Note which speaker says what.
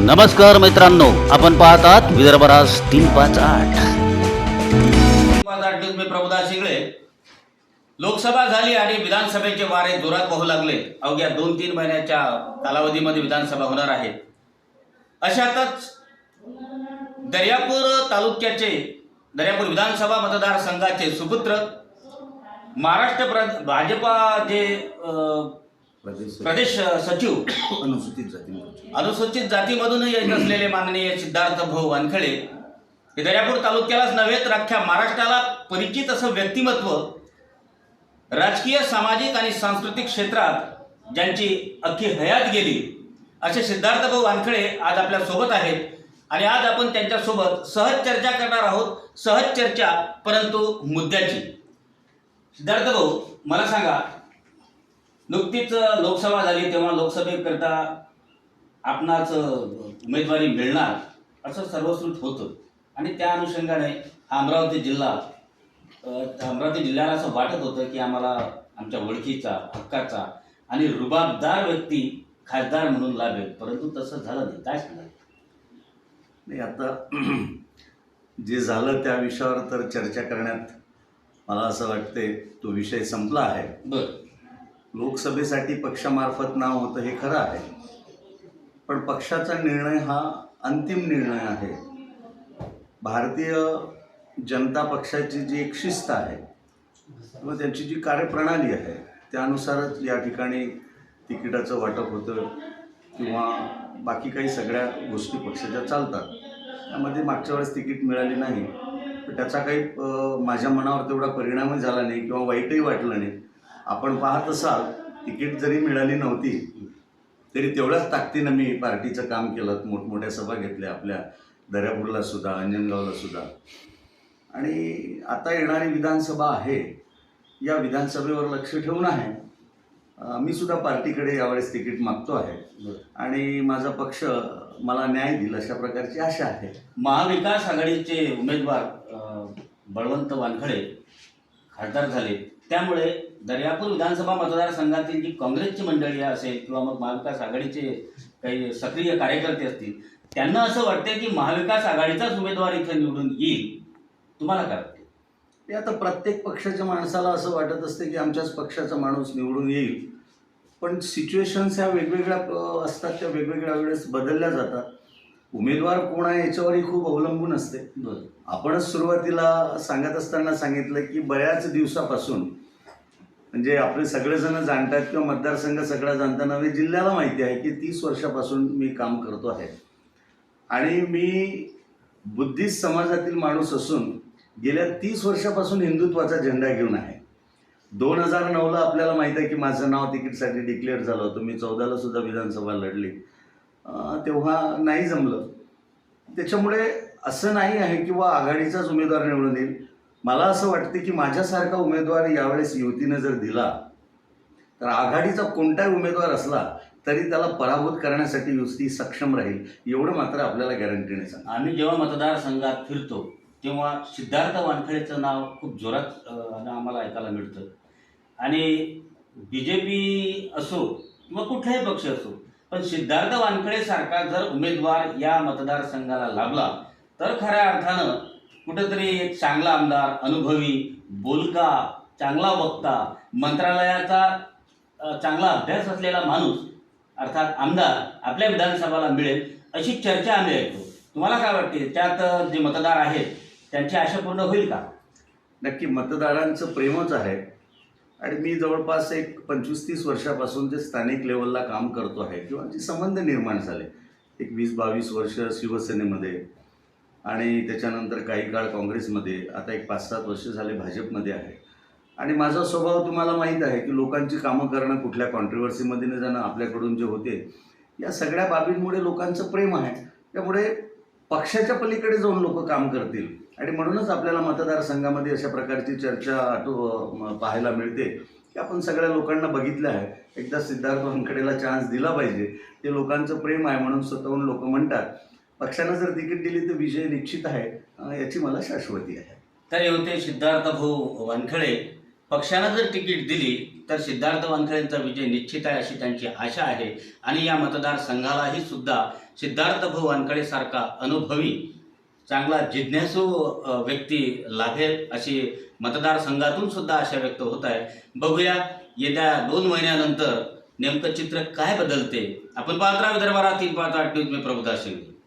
Speaker 1: नमस्कार मित्रांनो आपण पाहतात विदर्भराज तीन पाच आठ.
Speaker 2: पाच मी प्रभुदास शिंगळे. लोकसभा झाली आणि विधानसभेचे वारे जोरात वाहू लागले. अवघ्या दोन तीन महिन्याच्या कालावधीमध्ये विधानसभा होणार आहे. अशातच दर्यापूर तालुक्याचे दर्यापूर विधानसभा मतदारसंघाचे सुपुत्र महाराष्ट्र प्र भाजपा जे प्रदेश सचिव.
Speaker 3: अनुसूचित जाती
Speaker 2: अनुसूचित जातीमधून येत असलेले माननीय सिद्धार्थ भाऊ वानखडे हे दर्यापूर तालुक्यालाच नव्हे तर अख्ख्या महाराष्ट्राला परिचित असं व्यक्तिमत्व राजकीय सामाजिक आणि सांस्कृतिक क्षेत्रात ज्यांची अख्खी हयात गेली असे सिद्धार्थ भाऊ वानखडे आज आपल्यासोबत आहेत. आणि आज आपण त्यांच्यासोबत सहज चर्चा करणार आहोत सहज चर्चा परंतु मुद्द्याची. सिद्धार्थ भाऊ मला सांगा नुकतीच लोकसभा झाली तेव्हा लोकसभेकरता आपणाच उमेदवारी मिळणार असं सर्वश्रुत होतं. आणि त्या अनुषंगाने हा अमरावती जिल्हा अमरावती जिल्ह्याला असं वाटत होतं की आम्हाला आमच्या ओळखीचा हक्काचा आणि रुबाबदार व्यक्ती खासदार म्हणून लाभेल. परंतु तसं झालं नाही. काय सांगाल?
Speaker 3: नाही आता जे झालं त्या विषयावर तर चर्चा करण्यात मला असं वाटते तो विषय संपला आहे.
Speaker 2: बरं.
Speaker 3: लोकसभेसाठी पक्षामार्फत नाव होतं हे खरं आहे. पण पक्षाचा निर्णय हा अंतिम निर्णय आहे. भारतीय जनता पक्षाची जी एक शिस्त आहे किंवा त्यांची जी कार्यप्रणाली आहे त्यानुसारच या ठिकाणी तिकिटाचं वाटप होतं किंवा बाकी काही सगळ्या गोष्टी पक्षाच्या चालतात. त्यामध्ये मागच्या वेळेस तिकीट मिळाली नाही. तर त्याचा काही माझ्या मनावर तेवढा परिणामही झाला नाही किंवा वाईटही वाटलं नाही. आपण पाहत असाल तिकीट जरी मिळाली नव्हती तरी तेवढ्याच ताकदीनं मी पार्टीचं काम केलं मोठमोठ्या सभा घेतल्या आपल्या दर्यापूरला सुद्धा अंजनगावला सुद्धा. आणि आता येणारी विधानसभा आहे या विधानसभेवर लक्ष ठेवून आहे. मी सुद्धा पार्टीकडे यावेळेस तिकीट मागतो आहे. आणि माझा पक्ष मला न्याय देईल अशा प्रकारची आशा आहे.
Speaker 2: महाविकास आघाडीचे उमेदवार बळवंत वानखडे खासदार झाले. त्यामुळे दर्यापूर विधानसभा मतदारसंघातील जी काँग्रेसची मंडळी असेल किंवा मग महाविकास आघाडीचे काही सक्रिय कार्यकर्ते असतील त्यांना असं वाटते की महाविकास आघाडीचाच उमेदवार इथे निवडून येईल. तुम्हाला काय वाटते
Speaker 3: ते आता प्रत्येक पक्षाच्या माणसाला असं वाटत असते की आमच्याच पक्षाचा माणूस निवडून येईल. पण सिच्युएशन्स ह्या वेगवेगळ्या असतात त्या वेगवेगळ्या वेळेस बदलल्या जातात. उमेदवार कोण आहे याच्यावरही खूप अवलंबून असते. आपणच सुरुवातीला सांगत असताना सांगितलं की बऱ्याच दिवसापासून म्हणजे आपले सगळेजण जाणतात किंवा मतदारसंघ सगळा जाणता नव्हे जिल्ह्याला माहिती आहे की तीस वर्षापासून मी काम करतो आहे. आणि मी बुद्धिस्ट समाजातील माणूस असून गेल्या तीस वर्षापासून हिंदुत्वाचा झेंडा घेऊन आहे. दोन हजार नऊला आपल्याला माहीत आहे की माझं नाव तिकीटसाठी डिक्लेअर झालं होतं. मी चौदाला सुद्धा विधानसभा लढली. तेव्हा नाही जमलं. त्याच्यामुळे असं नाही आहे की बा आघाडीचाच उमेदवार निवडून येईल. मला असं वाटते की माझ्यासारखा उमेदवार यावेळेस युतीनं जर दिला तर आघाडीचा कोणताही उमेदवार असला तरी त्याला पराभूत करण्यासाठी युती सक्षम राहील एवढं मात्र आपल्याला गॅरंटीने सांग
Speaker 2: आम्ही जेव्हा मतदारसंघात फिरतो तेव्हा सिद्धार्थ वानखेडेचं नाव खूप जोरात आम्हाला ऐकायला मिळतं. आणि बी जे पी असो किंवा कुठलाही पक्ष असो पण सिद्धार्थ वानखडेसारखा जर उमेदवार या मतदारसंघाला लाभला तर खऱ्या अर्थानं कुठंतरी एक चांगला आमदार अनुभवी बोलका चांगला वक्ता मंत्रालयाचा चांगला अभ्यास असलेला माणूस अर्थात आमदार आपल्या विधानसभाला मिळेल अशी चर्चा आम्ही ऐकतो. तुम्हाला काय वाटते? त्यात जे मतदार आहेत त्यांची आशा पूर्ण होईल का?
Speaker 3: नक्की मतदारांचं प्रेमच आहे. आणि मी जवळपास एक पंचवीस तीस वर्षापासून जे स्थानिक लेवलला काम करतो आहे किंवा जे संबंध निर्माण झाले एक वीस बावीस वर्ष शिवसेनेमध्ये आणि त्याच्यानंतर काही काळ काँग्रेसमध्ये आता एक पाच सात वर्ष झाले भाजपमध्ये आहे. आणि माझा स्वभाव तुम्हाला माहीत आहे की लोकांची कामं करणं कुठल्या कॉन्ट्रोवर्सीमध्ये न जाणं आपल्याकडून जे होते या सगळ्या बाबींमुळे लोकांचं प्रेम आहे. त्यामुळे पक्षाच्या पलीकडे जाऊन लोक काम करतील. आणि म्हणूनच आपल्याला मतदारसंघामध्ये अशा प्रकारची चर्चा आटो पाहायला मिळते. की आपण सगळ्या लोकांना बघितलं आहे. एकदा सिद्धार्थ वानखडेला चान्स दिला पाहिजे. ते लोकांचं प्रेम आहे म्हणून स्वतःहून लोक म्हणतात. पक्षानं जर तिकीट दिली तर विजय निश्चित आहे. याची मला शाश्वती आहे.
Speaker 2: तर हे होते सिद्धार्थ भाऊ वानखडे. पक्षानं जर तिकीट दिली तर सिद्धार्थ वानखळेंचा विजय निश्चित आहे अशी त्यांची आशा आहे. आणि या मतदारसंघालाही सुद्धा सिद्धार्थ भाऊ वानखेडेसारखा अनुभवी चांगला जिज्ञासू व्यक्ती लाभेल अशी मतदारसंघातून सुद्धा आशा व्यक्त होत आहे. बघूया येत्या दोन महिन्यानंतर नेमकं चित्र काय बदलते? आपण पाहत राहा विदर्भ तीन पाहत आठ न्यूज मी प्रभुदास शिंदे.